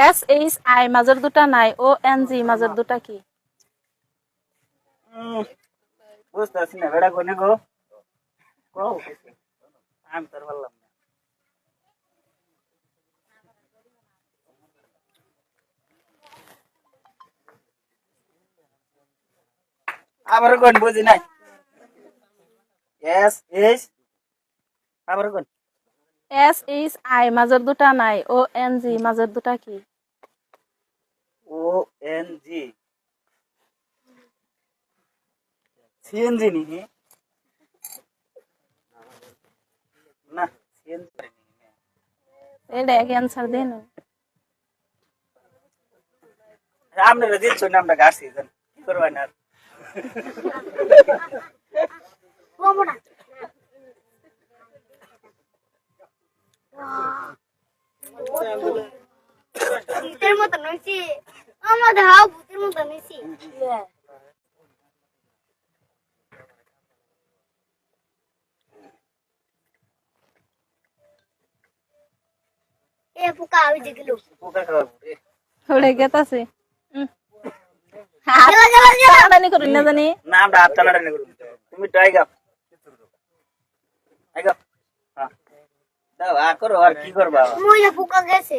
S H I মাজৰ দুটা নাই ও এন জি মাজৰ দুটা কি? আবার বুঝি নাই? এস এস আবার এস এইচ আই মাজৰ দুটা নাই। ও এন জি মাজৰ দুটা কি? ও এন জি সিএনজি নি না সিএনজি এটা এক অ্যান্সার দেন আপনারা দিচ্ছ না আমরা গাছ সিজন কি করবেন আর ভূতের মতো নইছি আমাদের হাও ভূতের মতো নইছি এ পোকা আমি দেখল পোকা খাওয়াবো রে ওরে গেতাছে গেলা গেলা গেলা হাতানি করুন না জানি না আমরা হাত টানাটানি করব তুমি তো আইগাও আইগাও হ্যাঁ দাও আর করো আর কি করবা মইয়া পোকা গেছে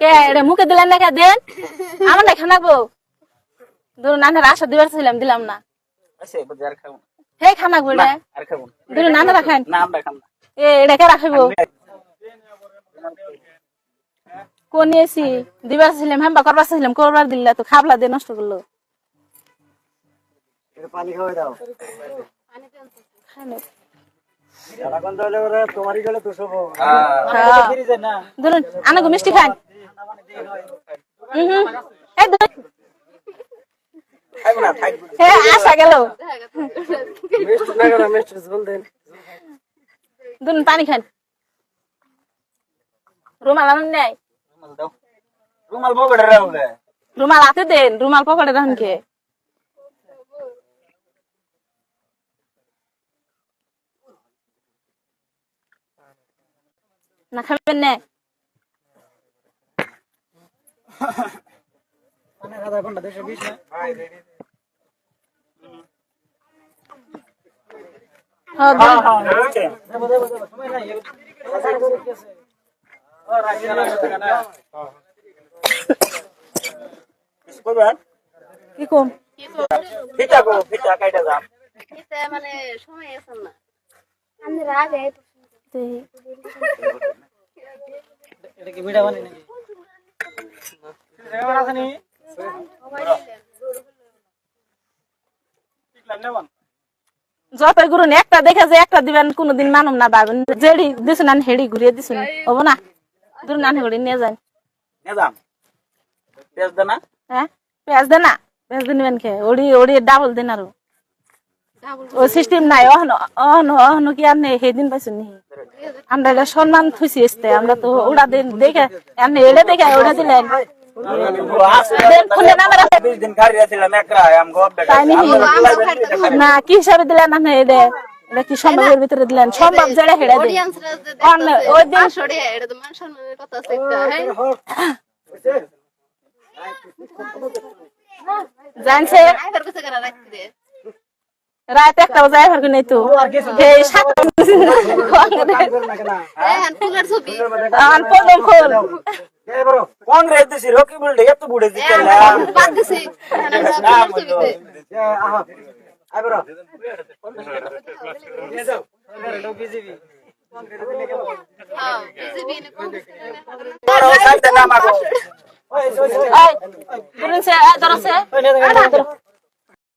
কে এটা মুখে দিলেন না কে? দেন। আমার না খানাবো ধরুন নানের আশা দিবার ছিলাম দিলাম না। আইছে বাজার খাব হে খানাবো এটা আর ধরুন নানা রাখেন। না আমরা খাম না। এ এটা কে রাখিব কোন এসি? দিবার ছিলাম হ্যাঁ বা করবার ছিলাম করবার দিল্লা তো খাবলা দিয়ে নষ্ট করল। পানি খাওয়াই দাও। ধরুন আনাগো মিষ্টি খান। আসা গেল। ধরুন পানি রুমাল আনেন নাই। রুমাল দাও। পকেটে রাখো রুমাল হাতে দেন রুমাল পকেটে রাখেন কে না খাবেন না মানে আধা ঘণ্টা দেড়শো বিশ না হ্যাঁ, ধরুন। দেবো দেবো দেবো সময় নাই। কি কম? ফিটা গো ফিটা কাইটা যাম মানে সময় আছে না। কি ভিডিও বানাই নাকি? রেওয়ার আছে নি যতই করুন একটা দেখে যে একটা দিবেন কোনোদিন মানুম না পাবেন যেড়ি দিছুন আন হেড়ি ঘুরিয়ে দিছুন। হব না? ধরুন আন হেড়ি নিয়ে যান। নে যাম। পেঁয়াজ দে না হ্যাঁ? পেঁয়াজ দে না পেঁয়াজ দিয়ে খেয়ে ওড়ি ওড়ি ডাবল দিন আরও। ও সিস্টেম নাই, অহন অহন অহন কি আর নেই সেদিন পাইছুন নি? আমরা এটা সম্মান থুইছি এসতে, আমরা তো ওরা দিন দেখে, এনে এড়ে দেখে, ওরা দিলেন নাকি? না, কি হিসাবে দিলেন না এটা এটা কি সম্ভবের ভিতরে দিলেন? সম্ভব জেড়ে হেড়ে দিন ওই দিন জানছে রাত একটা বাজায় ফারক নেই তো এই সাত আন পদম খোল কংগ্রেস দেশি রকি বুলডে এত বুড়ে দিতে বড় সাইতে নামাগো এই ধরুন সে ধরছে